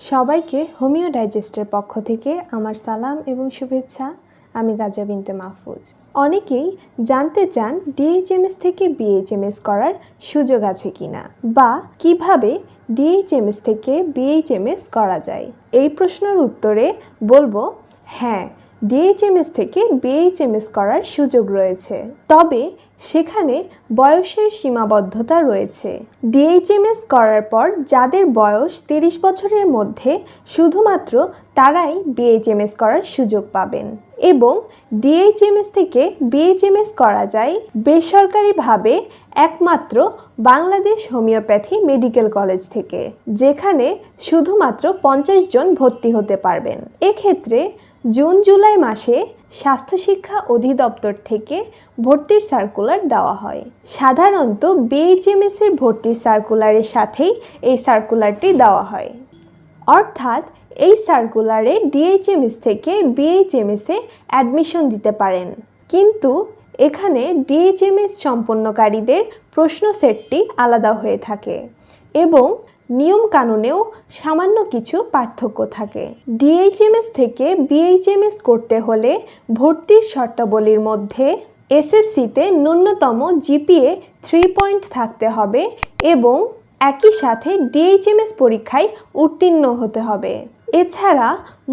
সবাইকে হোমিও ডাইজেস্টের পক্ষ থেকে আমার সালাম এবং শুভেচ্ছা। আমি গাজা বিনতে মাহফুজ। অনেকেই জানতে চান ডিএইচএমএস থেকে বিএইচএমএস করার সুযোগ আছে কিনা বা কীভাবে ডিএইচএমএস থেকে বিএইচএমএস করা যায়? এই প্রশ্নের উত্তরে বলব হ্যাঁ ডিএইচএমএস থেকে বিএইচএমএস করার সুযোগ রয়েছে। তবে সেখানে বয়সের সীমাবদ্ধতা রয়েছে। ডিএইচএমএস করার পর যাদের বয়স তিরিশ বছরের মধ্যে, শুধুমাত্র তারাই বিএইচএমএস করার সুযোগ পাবেন এবং ডিএইচএমএস থেকে বিএইচএমএস করা যায় বেসরকারিভাবে একমাত্র বাংলাদেশ হোমিওপ্যাথি মেডিকেল কলেজ থেকে, যেখানে শুধুমাত্র পঞ্চাশ জন ভর্তি হতে পারবেন। এক্ষেত্রে জুন জুলাই মাসে স্বাস্থ্য শিক্ষা অধিদপ্তর থেকে ভর্তির সার্কুলার দেওয়া হয়। সাধারণত বিএইচএমএস এর ভর্তির সার্কুলারের সাথেই এই সার্কুলারটি দেওয়া হয়। অর্থাৎ এই সার্কুলারে ডিএইচএমএস থেকে বিএইচএমএস এ অ্যাডমিশন দিতে পারেন। কিন্তু এখানে ডিএইচএমএস সম্পন্নকারীদের প্রশ্ন সেটটি আলাদা হয়ে থাকে এবং নিয়ম কানুনেও সামান্য কিছু পার্থক্য থাকে। ডিএইচএমএস থেকে বিএইচএমএস করতে হলে ভর্তির শর্তাবলীর মধ্যে এসএসসিতে ন্যূনতম জিপিএ থ্রি পয়েন্ট থাকতে হবে এবং একই সাথে ডিএইচএমএস পরীক্ষায় উত্তীর্ণ হতে হবে। এছাড়া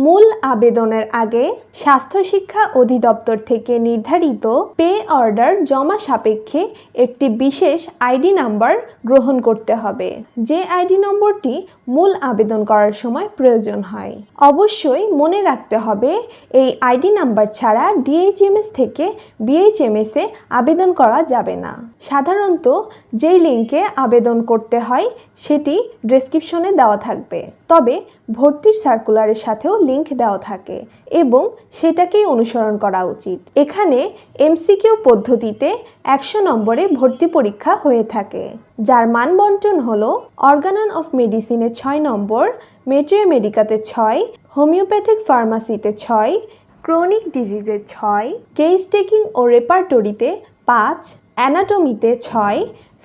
মূল আবেদনের আগে স্বাস্থ্য শিক্ষা অধিদপ্তর থেকে নির্ধারিত পে অর্ডার জমা সাপেক্ষে একটি বিশেষ আইডি নাম্বার গ্রহণ করতে হবে। যে আইডি নম্বরটি মূল আবেদন করার সময় প্রয়োজন হয়। অবশ্যই মনে রাখতে হবে, এই আইডি নাম্বার ছাড়া ডিএইচএমএস থেকে বিএইচএমএস এ আবেদন করা যাবে না। সাধারণত যেই লিঙ্কে আবেদন করতে হয়, সেটি ডেসক্রিপশনে দেওয়া থাকবে। তবে ভর্তির সার্কুলারের সাথেও লিংক দেওয়া থাকে এবং সেটাকেই অনুসরণ করা উচিত। এখানে এমসিকিউ পদ্ধতিতে একশো নম্বরে ভর্তি পরীক্ষা হয়ে থাকে, যার মান বন্টন হল অর্গানন অফ মেডিসিনে ছয় নম্বর মেট্রিয়া মেডিকাতে ছয় হোমিওপ্যাথিক ফার্মাসিতে ছয় ক্রনিক ডিজিজে ছয় কেস টেকিং ও রেপার্টরিতে পাঁচ অ্যানাটমিতে ছয়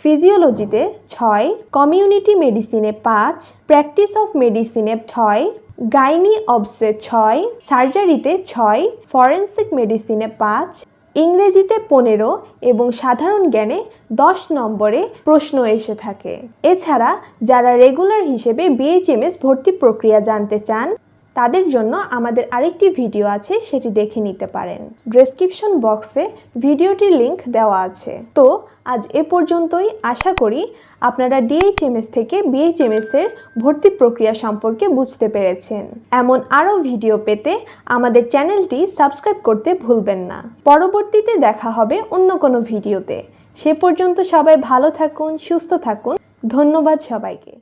ফিজিওলজিতে ছয় কমিউনিটি মেডিসিনে পাঁচ প্র্যাকটিস অফ মেডিসিনে ছয় গাইনি অবসে ছয়, সার্জারিতে ছয়, ফরেন্সিক মেডিসিনে পাঁচ, ইংরেজিতে পনেরো এবং সাধারণ জ্ঞানে দশ নম্বরে প্রশ্ন এসে থাকে। এছাড়া যারা রেগুলার হিসেবে বিএইচএমএস ভর্তি প্রক্রিয়া জানতে চান তাদের জন্য আমাদের আরেকটি ভিডিও আছে, সেটি দেখে নিতে পারেন। ডেসক্রিপশন বক্সে ভিডিওটির লিংক দেওয়া আছে। তো, আজ এ পর্যন্তই। আশা করি আপনারা ডিএইচএমএস থেকে বিএইচএমএস এর ভর্তি প্রক্রিয়া সম্পর্কে বুঝতে পেরেছেন। এমন আরও ভিডিও পেতে আমাদের চ্যানেলটি সাবস্ক্রাইব করতে ভুলবেন না। পরবর্তীতে দেখা হবে অন্য কোনো ভিডিওতে। সে পর্যন্ত সবাই ভালো থাকুন, সুস্থ থাকুন। ধন্যবাদ সবাইকে।